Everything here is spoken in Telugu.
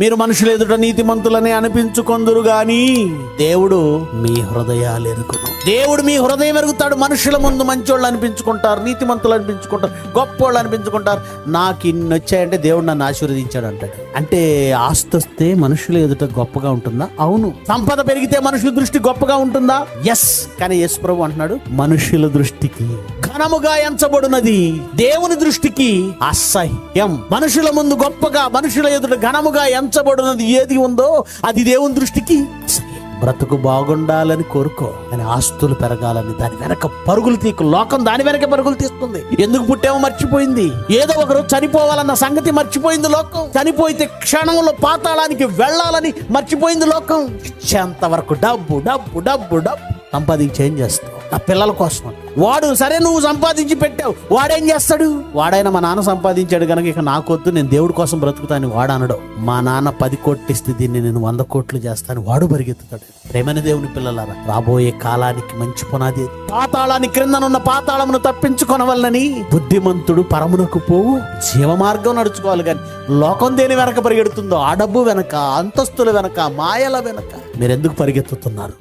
మీరు మనుషులు ఎదుట నీతిమంతులని అనిపించుకొందురు గాని దేవుడు మీ హృదయాలు ఎరుకును. దేవుడు మీ హృదయం ఎరుగుతాడు. మనుషుల ముందు మంచోళ్ళు అనిపించుకుంటారు నీతిమంతులు అనిపించుకుంటారు గొప్పోళ్ళు అనిపించుకుంటారు. నాకు ఇన్ని వచ్చాయంటే దేవుడు నన్ను ఆశీర్వదించాడు అంటాడు అంటే ఆస్తి వస్తే మనుషుల ఎదుట గొప్పగా ఉంటుందా? అవును. సంపద పెరిగితే మనుషుల దృష్టి గొప్పగా ఉంటుందా? ఎస్ కానీ యశ్ ప్రభు అంటున్నాడు మనుషుల దృష్టికి ఘనముగా ఎంచబడినది దేవుని దృష్టికి అసహ్యం. మనుషుల ముందు గొప్పగా మనుషుల ఎదుట ఘనముగా ఎంచబడినది ఏది ఉందో అది దేవుని దృష్టికి బ్రతుకు బాగుండాలని కోరుకో అని ఆస్తులు పెరగాలని దాని వెనక పరుగులు తీకు. లోకం దాని వెనక పరుగులు తీస్తుంది. ఎందుకు పుట్టామో మర్చిపోయింది. ఏదో ఒకరు చనిపోవాలన్న సంగతి మర్చిపోయింది లోకం. చనిపోయితే క్షణంలో పాతాళానికి వెళ్ళాలని మర్చిపోయింది లోకం. ఇచ్చేంత వరకు డబ్బు డబ్బు డబ్బు డబ్బు. సంపాదించి ఏం చేస్తావు? నా పిల్లల కోసం వాడు సరే నువ్వు సంపాదించి పెట్టావు. వాడేం చేస్తాడు? వాడైనా మా నాన్న సంపాదించాడు కనుక ఇక నాకొద్దు నేను దేవుడి కోసం బ్రతుకుతాను వాడు అనడు. మా నాన్న పది కోట్లిస్తే దీన్ని నేను వంద కోట్లు చేస్తాను వాడు పరిగెత్తుతాడు. ప్రేమని దేవుని పిల్లలారా రాబోయే కాలానికి మంచి పునాది పాతాళాన్ని క్రిందనున్న పాతాళమును తప్పించుకొనవలనని బుద్ధిమంతుడు పరమునకు పోవు జీవ మార్గం నడుచుకోవాలి కానీ లోకం దేని వెనక పరిగెడుతుందో ఆ డబ్బు వెనక అంతస్తుల వెనక మాయల వెనక. మీరెందుకు పరిగెత్తుతున్నారు?